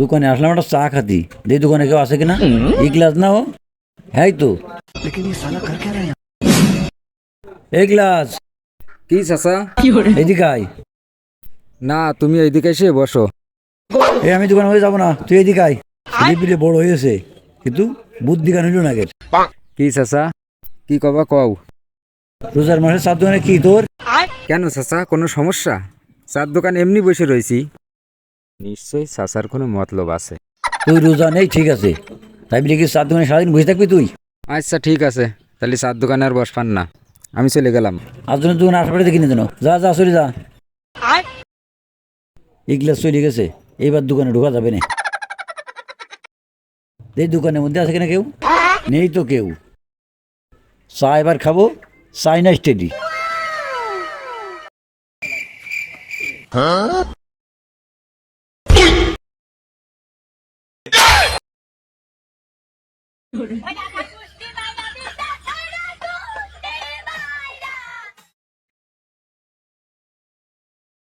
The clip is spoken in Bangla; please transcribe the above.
দোকানে আসলাম একটা চা খাতি। যে দোকানে কেউ আছে কিনা? এই গ্লাস না ও হ্যাঁ তো এই গ্লাস। কি চাচা? এদিকে আয় না তুমি এইদিকে এসে বসো। এই আমি দোকানে হয়ে যাব না। তুই এদিকে আয় ছেলে বড় হয়েছে। কিন্তু বুদ্ধি গান হইল না কি চাচা? কি কবা কও? রোজার মাসে চার দোকানে কি তোর? কেন চাচা? কোনো সমস্যা? চার দোকান এমনি বসে রয়েছি। নিশ্চয়ই চাচার কোনো মতলব আছে। তুই রোজা নেই ঠিক আছে। তাই বলে কি চার দোকানে সারাদিন বসে থাকবি তুই? আচ্ছা ঠিক আছে। তাহলে চার দোকানে আর বসপান না। আমি চলে গেলাম। আর জন্য দোকানে আশপাশে দেখিনি যেন। যা যা চলে যা। এই গ্লাস চলে গেছে। এইবার দোকানে ঢোকা যাবে না। এই দোকানের মধ্যে আছে কিনা কেউ? নেই তো কেউ। চা এবার খাব। চাইনা স্টেডি। 我家